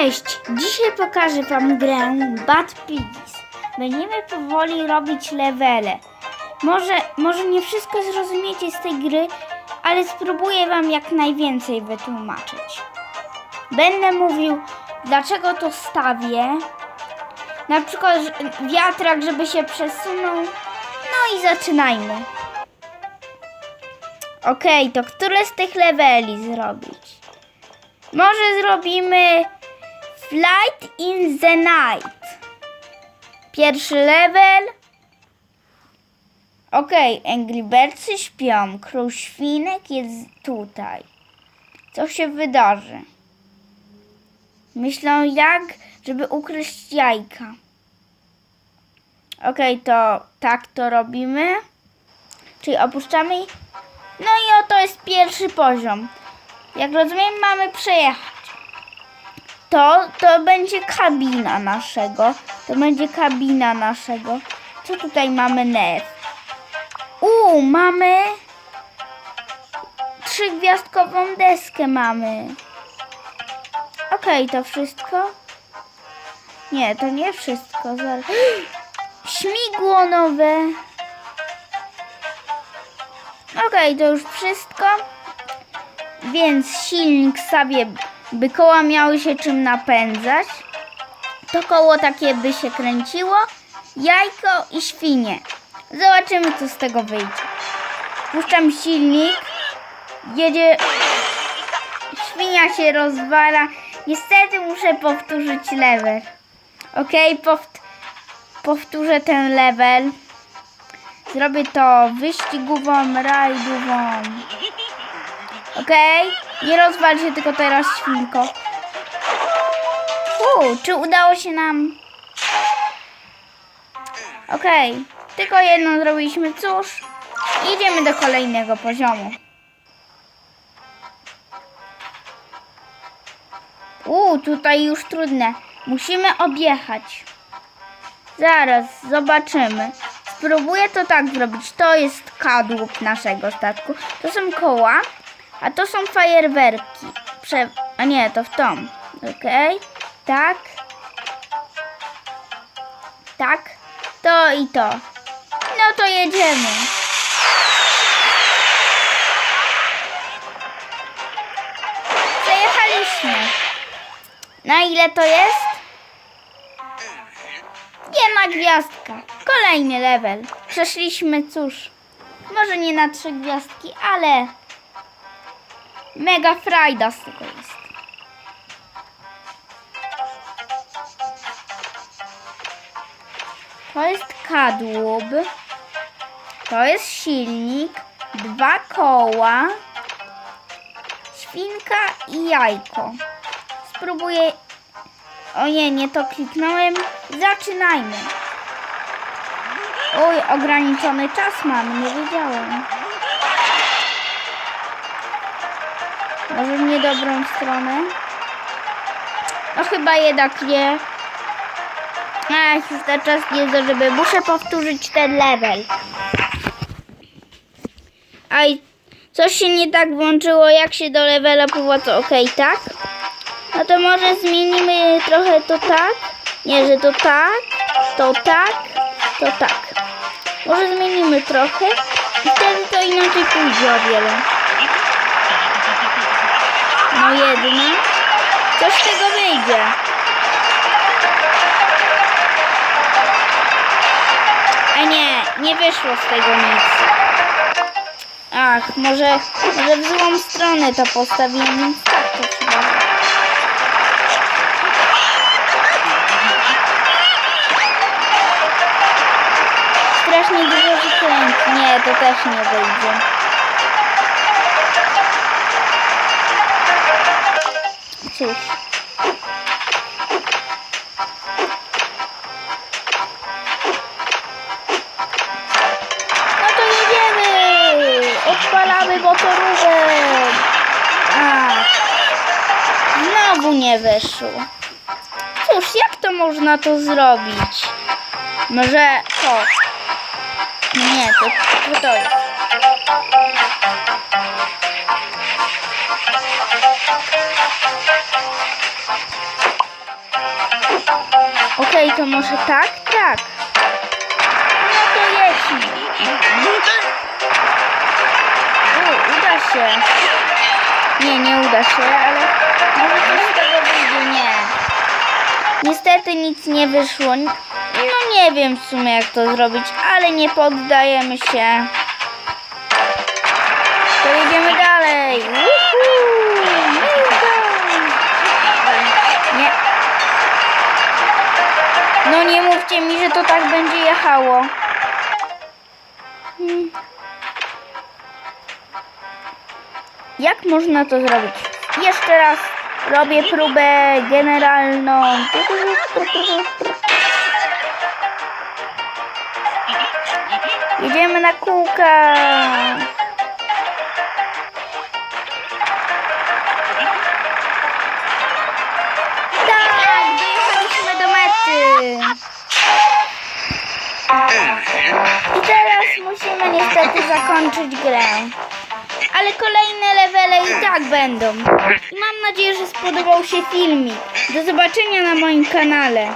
Cześć! Dzisiaj pokażę Wam grę Bad Piggies. Będziemy powoli robić levele. Może, może nie wszystko zrozumiecie z tej gry, ale spróbuję Wam jak najwięcej wytłumaczyć. Będę mówił, dlaczego to stawię. Na przykład wiatrak, żeby się przesunął. No i zaczynajmy. Okej, to które z tych leveli zrobić? Może zrobimy Flight in the Night. Pierwszy level. Okej, Angry Birdsy śpią. Król Świnek jest tutaj. Co się wydarzy? Myślą jak, żeby ukraść jajka. Okej, to tak to robimy. Czyli opuszczamy. No i oto jest pierwszy poziom. Jak rozumiem, mamy przejechać. To, to będzie kabina naszego. To będzie kabina naszego. Co tutaj mamy nerw? U, mamy trzygwiazdkową deskę mamy. Okej, to wszystko? Nie, to nie wszystko. Zaraz. Śmigło nowe. Okej, to już wszystko. Więc silnik sobie, by koła miały się czym napędzać. To koło takie by się kręciło. Jajko i świnie. Zobaczymy, co z tego wyjdzie. Puszczam silnik. Jedzie. Świnia się rozwala. Niestety muszę powtórzyć level. Ok, powt- powtórzę ten level. Zrobię to wyścigową, rajdową. Okej? Nie rozwal się tylko teraz świnko. Uuu, czy udało się nam? Okej, tylko jedną zrobiliśmy, cóż. Idziemy do kolejnego poziomu. Uuu, tutaj już trudne. Musimy objechać. Zaraz, zobaczymy. Spróbuję to tak zrobić. To jest kadłub naszego statku. To są koła, a to są fajerwerki. Prze... A nie, to w tą. Okej. Tak. Tak. To i to. No to jedziemy. Przejechaliśmy. Na ile to jest? Jedna gwiazdka. Kolejny level. Przeszliśmy, cóż, może nie na trzy gwiazdki, ale mega frajda z tego jest. To jest kadłub. To jest silnik. Dwa koła. Świnka i jajko. Spróbuję. O nie, nie to kliknąłem. Zaczynajmy. Oj, ograniczony czas mam, nie wiedziałem. Może w niedobrą stronę? No chyba jednak nie. Ach, już ten czas nie żeby muszę powtórzyć ten level. Aj, coś się nie tak włączyło, jak się do levela powodzi. ok, tak? No to może zmienimy trochę to tak? Nie, że to tak, to tak, to tak. Może zmienimy trochę i wtedy to inaczej pójdzie o wiele. No jednak. Coś z tego wyjdzie. A nie, nie wyszło z tego nic. Ach, może, może w złą stronę to postawiłem, tak to trzeba. Strasznie dużo wykręci. Nie, to też nie wyjdzie. Cóż. No to jedziemy! Odpalamy motorówkę! A, znowu nie wyszło. Cóż, jak to można to zrobić? Może to. Nie, to, to, to jest. Okej, to może tak? Tak. No to jedźmy. U, uda się. Nie, nie uda się, ale może coś z tego wyjdzie. Nie. Niestety nic nie wyszło. No nie wiem w sumie jak to zrobić, ale nie poddajemy się. To jedziemy dalej. Woohoo! No nie mówcie mi, że to tak będzie jechało. Hmm. Jak można to zrobić? Jeszcze raz robię próbę generalną. Jedziemy na kółka. Niestety zakończyć grę. Ale kolejne levele i tak będą. I mam nadzieję, że spodobał się filmik. Do zobaczenia na moim kanale.